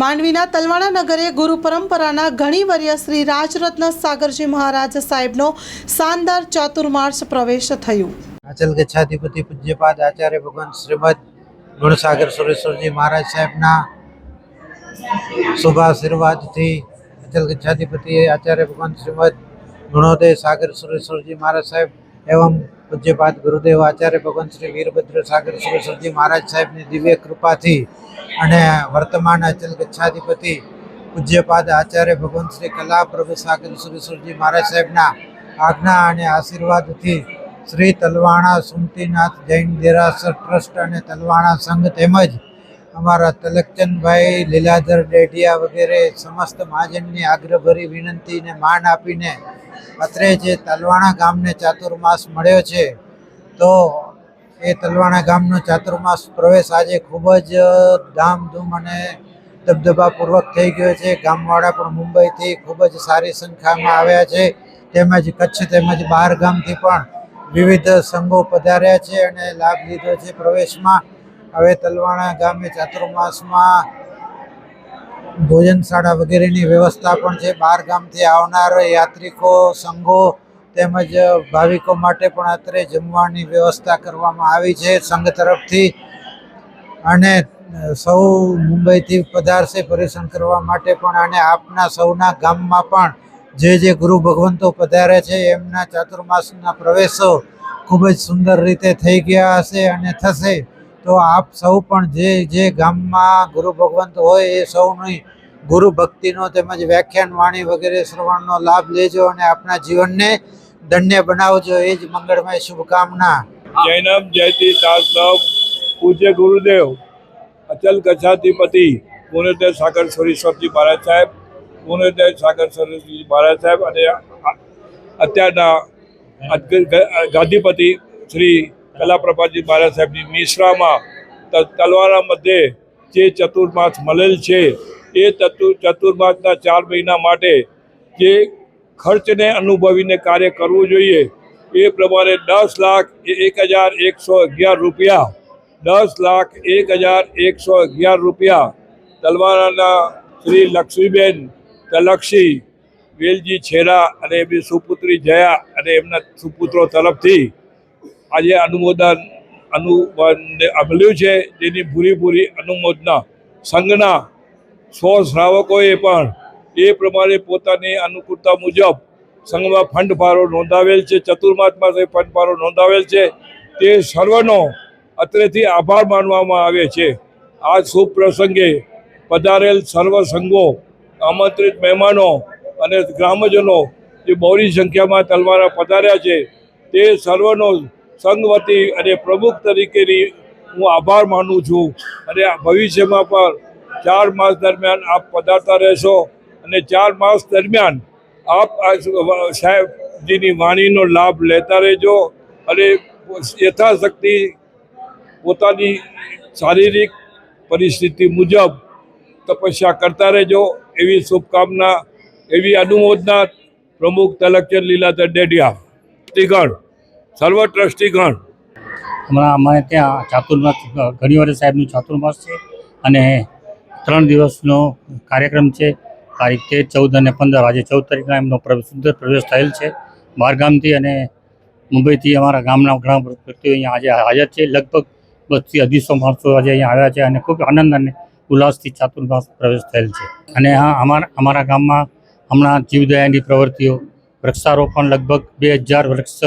માંડવીના તલવાણા નગરે ગુરુ પરંપરાના ઘણીવર્ય શ્રી રાજરત્ન સાગરજી મહારાજ સાહેબનો શાનદાર ચાતુર્માસ પ્રવેશ થયું. આચલ ગચ્છાધિપતિ પૂજ્યપાદ આચાર્ય ભગવાન શ્રીમદ ગુણસાગર સુરેશ્વરજી મહારાજ સાહેબના શુભ આશીર્વાદથી આચલ ગચ્છાધિપતિ આચાર્ય ભગવાન શ્રીમદ ગુણોદય સાગર સુરેશ્વરજી મહારાજ સાહેબ એવં પૂજ્યપાદ ગુરુદેવ આચાર્ય ભગવાન શ્રી વીરભદ્ર સાગર સરસ્વતી મહારાજ સાહેબની દિવ્ય કૃપાથી અને વર્તમાન અચલ ગચ્છાધિપતિ પૂજ્યપાદ આચાર્ય ભગવાન શ્રી કલા પ્રભુ સાગર સુરેશ્વરજી મહારાજ સાહેબના આજ્ઞા અને આશીર્વાદથી શ્રી તલવાણા સુમતીનાથ જૈન દેરાસર ટ્રસ્ટ અને તલવાણા સંઘ તેમજ અમારા તલકચંદભાઈ, લીલાધર ડેઢિયા વગેરે સમસ્ત મહાજનની આગ્રહભરી વિનંતીને માન આપીને અત્રે જે તલવાણા ગામને ચાતુર્માસ મળ્યો છે, તો એ તલવાણા ગામનો ચાતુર્માસ પ્રવેશ આજે ખૂબ જ ધામધૂમ અને દબદબાપૂર્વક થઈ ગયો છે. ગામવાળા પણ મુંબઈથી ખૂબ જ સારી સંખ્યામાં આવ્યા છે. તેમજ કચ્છ તેમજ બહાર ગામથી પણ વિવિધ સંઘો પધાર્યા છે અને લાભ લીધો છે પ્રવેશમાં. હવે તલવાણા ગામે ચાતુર્માસમાં ભોજનશાળા વગેરેની વ્યવસ્થા પણ છે. બહાર ગામથી આવનાર યાત્રિકો, સંઘો તેમજ ભાવિકો માટે પણ અત્રે જમવાની વ્યવસ્થા કરવામાં આવી છે સંઘ તરફથી. અને સૌ મુંબઈથી પધારશે પર્યટન કરવા માટે પણ અને આપના સૌના ગામમાં પણ જે જે ગુરુ ભગવંતો પધારે છે એમના ચાતુર્માસના પ્રવેશો ખૂબ જ સુંદર રીતે થઈ ગયા હશે અને થશે. તો આપ સૌ પણ જે જે ગામમાં ગુરુ ભગવંત હોય એ સૌની ગુરુ ભક્તિનો તેમજ વ્યાખ્યાન, વાણી વગેરે શ્રવણનો લાભ લેજો અને આપના જીવનને ધન્ય બનાવજો. એ જ મંગળમય શુભકામના. જૈનમ જયતી શાસ્ત્રમ પૂજ્ય ગુરુદેવ, અચલ કચ્છાધિપતિ પુણ્યદેવ સાગર સ્વરીશ્વરજી મહારાજ સાહેબ, પુણ્યદેવ સાગર સ્વરીશ્વરજી મહારાજ સાહેબ અને અત્યારના ગાંધીપતિ શ્રી કલાપ્રભાજી બારા સાહેબની મિશ્રામાં તલવારા મધ્યે જે ચતુર્માસ મળેલ છે, એ ચતુર ચતુર્માસના ચાર મહિના માટે જે ખર્ચને અનુભવીને કાર્ય કરવું જોઈએ, એ પ્રમાણે દસ લાખ એક હજાર એકસો અગિયાર રૂપિયા, દસ લાખ એક હજાર એકસો અગિયાર રૂપિયા તલવારાના શ્રી લક્ષ્મીબેન તલક્ષી, વેલજી છેરા અને એમની સુપુત્રી જયા અને એમના સુપુત્રો તરફથી આજે અનુમોદન અનુમોદન મળ્યું છે. તેની પૂરી પૂરી અનુમોદના સંઘના સો શ્રાવકોએ પણ એ પ્રમાણે પોતાની અનુકૂળતા મુજબ સંઘમાં ફંડ ફાળો નોંધાવેલ છે. ચતુર્માસમાં ફંડ ફાળો નોંધાવેલ છે. તે સર્વનો અત્રેથી આભાર માનવામાં આવે છે. આ શુભ પ્રસંગે પધારેલ સર્વ સંઘો, આમંત્રિત મહેમાનો અને ગ્રામજનો જે બહોળી સંખ્યામાં તલવારા પધાર્યા છે, તે સર્વનો સંઘ વતી અને પ્રમુખ તરીકેની હું આભાર માનું છું. અને ભવિષ્યમાં પણ ચાર માસ દરમિયાન આપ પધારતા રહેશો. અને ચાર માસ દરમિયાન આપ સાહેબજીની વાણીનો લાભ લેતા રહેજો. અને યથાશક્તિ પોતાની શારીરિક પરિસ્થિતિ મુજબ તપસ્યા કરતા રહેજો. એવી શુભકામના, એવી અનુમોદના પ્રમુખ તલકચંદ લીલાધર ડેડિયા. ટ્રસ્ટીગણ સર્વ ટ્રસ્ટીગણ હમણાં અમારે ત્યાં ચાતુર્માસ, ઘણી વાર સાહેબનું ચાતુર્માસ છે અને ત્રણ દિવસનો કાર્યક્રમ છે. તારીખ તેર, ચૌદ અને પંદર, આજે ચૌદ તારીખના એમનો સુંદર પ્રવેશ થયેલ છે. બહારગામથી અને મુંબઈથી અમારા ગામના ઘણા વ્યક્તિઓ અહીંયા આજે હાજર છે. લગભગ બસથી અઢીસો માણસો આજે અહીંયા આવ્યા છે અને ખૂબ આનંદ અને ઉલ્લાસથી ચાતુર્માસ પ્રવેશ થયેલ છે. અને હા, અમારા અમારા ગામમાં હમણાં જીવદયાની પ્રવૃત્તિઓ, વૃક્ષારોપણ લગભગ બે હજાર વૃક્ષ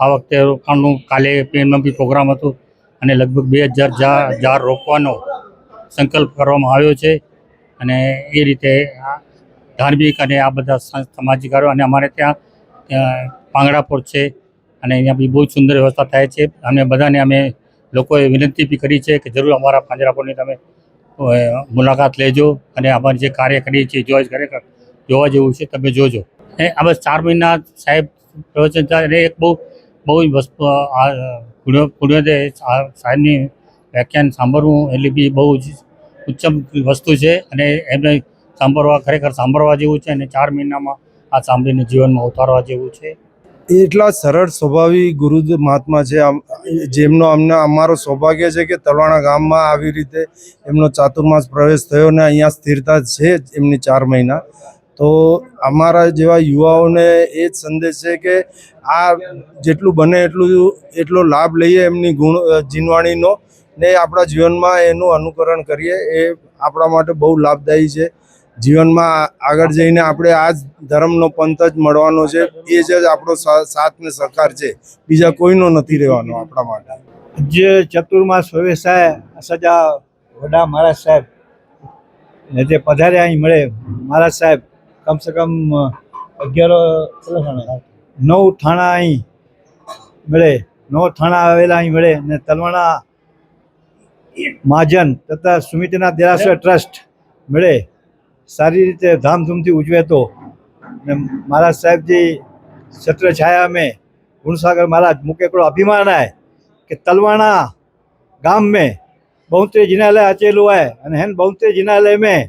આ વખતે રોકાણનું કાલે પીએમનો બી પ્રોગ્રામ હતો અને લગભગ બે હજાર જાર રોકવાનો સંકલ્પ કરવામાં આવ્યો છે. અને એ રીતે ધાર્મિક અને આ બધા સામાજિક અને અમારે ત્યાં પાંગડાપોર છે અને અહીંયા બી બહુ સુંદર વ્યવસ્થા થાય છે. અને બધાને અમે લોકોએ વિનંતી બી કરી છે કે જરૂર અમારા પાંજરાપોરની તમે મુલાકાત લેજો અને અમારે જે કાર્ય કરીએ છીએ, જોવા ખરેખર જોવા જેવું છે, તમે જોજો. એ આ બસ ચાર મહિના સાહેબ પ્રવચન અને એક બહુ બહુ જ વસ્તુ આ પુણ્ય સાહેબની વ્યાખ્યાન સાંભળવું એટલે બી બહુ જ ઉચ્ચમ વસ્તુ છે અને એમને સાંભળવા, ખરેખર સાંભળવા જેવું છે અને ચાર મહિનામાં આ સાંભળીને જીવનમાં ઉતારવા જેવું છે. એટલા સરળ સ્વભાવી ગુરુ મહાત્મા છે. જેમનો અમને, અમારો સૌભાગ્ય છે કે તલવાણા ગામમાં આવી રીતે એમનો ચાતુર્માસ પ્રવેશ થયો ને અહીંયા સ્થિરતા છે એમની ચાર મહિના. તો અમારા જેવા યુવાઓને એ જ સંદેશ છે કે આ જેટલું બને એટલું એટલો લાભ લઈએ એમની ગુણ જીનવાણીનો ને આપણા જીવનમાં એનું અનુકરણ કરીએ. એ આપણા માટે બહુ લાભદાયી છે. જીવનમાં આગળ જઈને આપણે આ જ ધર્મનો પંથ જ મળવાનો છે. એ જ આપણો સાથ ને સહકાર છે. બીજા કોઈનો નથી રહેવાનો આપણા માટે. જે ચતુર્માસ વ્યવસાય સજા વડા મહારાજ સાહેબ ને જે પધારે અહીં મળે, મહારાજ સાહેબ કમસે કમ અગિયાર નવ થાણા અહીં મળે. નવ થાણા આવેલા અહીં મળે. ને તલવાણા મહાજન તથા સુમિતિના દેરાસર ટ્રસ્ટ મળે. સારી રીતે ધામધૂમથી ઉજવે તો. ને મારા સાહેબજી છત્ર છાયા મેં ગુણસાગર મહારાજ મુકેકડો અભિમાન આય કે તલવાણા ગામ મેં બહુતરી જિનાલય આચેલું હોય અને હેન બહુતરી જિનાલય મેં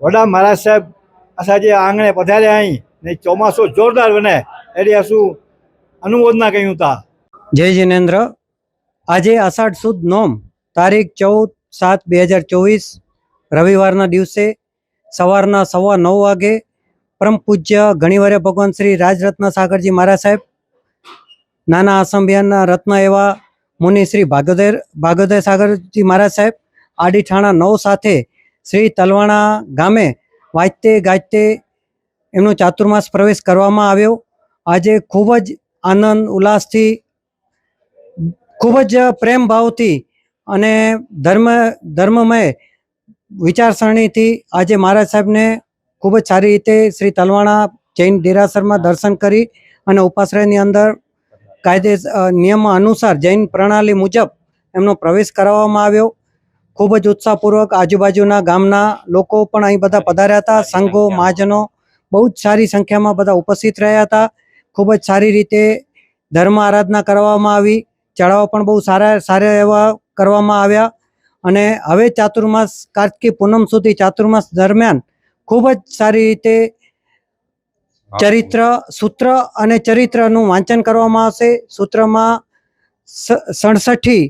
વડા મહારાજ સાહેબ અસાજે આંગણે પધાર્યા અહીં ને ચોમાસું જોરદાર બને. એટલે શું અનુમોદના કહ્યું હતા જય જિનેન્દ્ર. આજે અષાઢ સુદ નોમ તારીખ ચૌદ સાત બે હજાર ચોવીસ, રવિવારના દિવસે સવારના સવા નવ વાગે પરમ પૂજ્ય ઘણીવારે ભગવાન શ્રી રાજરત્ન સાગરજી મહારાજ સાહેબ, નાના આસામ બિહારના રત્ન એવા મુનિ શ્રી ભાગોદય ભાગોદય સાગરજી મહારાજ સાહેબ આડીઠાણા નવ સાથે શ્રી તલવાણા ગામે વાજતે ગાજતે એમનો ચાતુર્માસ પ્રવેશ કરવામાં આવ્યો. આજે ખૂબ જ આનંદ, ઉલ્લાસથી, ખૂબ જ પ્રેમ ભાવથી અને ધર્મ, ધર્મમય વિચારસરણીથી આજે મહારાજ સાહેબને ખૂબ જ સારી રીતે શ્રી તલવાણા જૈન દેરાસરમાં દર્શન કરી અને ઉપાશ્રયની અંદર કાયદે નિયમ અનુસાર જૈન પ્રણાલી મુજબ એમનો પ્રવેશ કરાવવામાં આવ્યો. ખૂબ જ ઉત્સાહપૂર્વક આજુબાજુના ગામના લોકો પણ અહીં બધા પધાર્યા હતા. સંઘો, મહાજનો બહુ જ સારી સંખ્યામાં બધા ઉપસ્થિત રહ્યા હતા. ખૂબ જ સારી રીતે ધર્મ આરાધના કરવામાં આવી. ચઢાવો પણ બહુ સારા સારા એવા કરવામાં આવ્યા. અને હવે ચાતુર્માસ, કાર્તિકી પૂનમ સુધી ચાતુર્માસ દરમિયાન ખૂબ જ સારી રીતે ચરિત્ર, સૂત્ર અને ચરિત્રનું વાંચન કરવામાં આવશે. સૂત્રમાં સડસઠી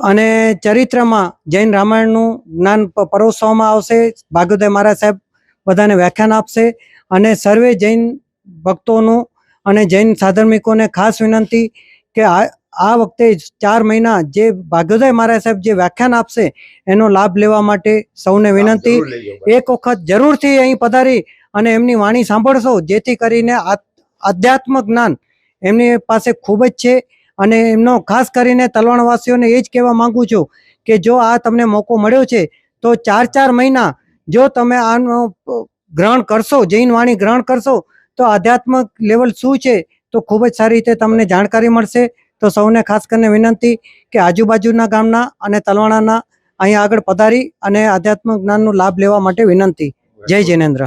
અને ચરિત્રમાં જૈન રામાયણનું જ્ઞાન પરોસવામાં આવશે. ભાગવદય મહારાજ સાહેબ બધાને વ્યાખ્યાન આપશે અને સર્વે જૈન ભક્તોનું અને જૈન સાધર્મિકોને ખાસ વિનંતી કે આ વખતે ચાર મહિના જે ભાગ્યોદય મહારાજ સાહેબ જે વ્યાખ્યાન આપશે એનો લાભ લેવા માટે સૌને વિનંતી. એક વખત જરૂરથી અહીં પધારી અને એમની વાણી સાંભળશો જેથી કરીને આધ્યાત્મ જ્ઞાન એમની પાસે ખૂબ જ છે. અને એમનો ખાસ કરીને તલવાણવાસીઓને એ જ કહેવા માંગુ છું કે જો આ તમને મોકો મળ્યો છે, તો ચાર ચાર મહિના જો તમે આનો ગ્રહણ કરશો, જૈન વાણી ગ્રહણ કરશો, તો આધ્યાત્મક લેવલ શું છે, તો ખૂબ જ સારી રીતે તમને જાણકારી મળશે. તો સૌને ખાસ કરીને વિનંતી કે આજુબાજુના ગામના અને તલવાણાના અહીંયા આગળ પધારી અને આધ્યાત્મક જ્ઞાનનો લાભ લેવા માટે વિનંતી. જય જૈનેન્દ્ર.